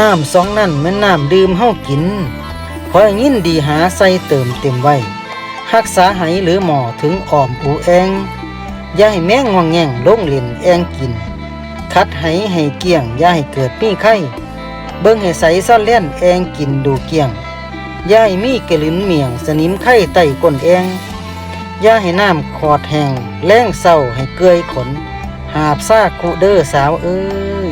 น้ำสองนั่นแม่นน้ำดื่มเฮากินขอยินดีหาใส่เติมเต็มไว้รักษาไหหรือหมอถึงอ่อมอูแองอย่าให้แมงงองแงงลงเล่นแองกิน คัดไหให้เกี่ยงอย่าให้เกิดมีไข้เบิ่งให้ใสซ่อนเล่นแองกินดูเกี่ยงย่าให้มีกระลินเมียงสนิมไข้ไต่ก้นแองย่าให้น้ำขอดแห้งแล้งเศร้าให้เกยขน หาบซากคูเดอร์สาวเอ้ย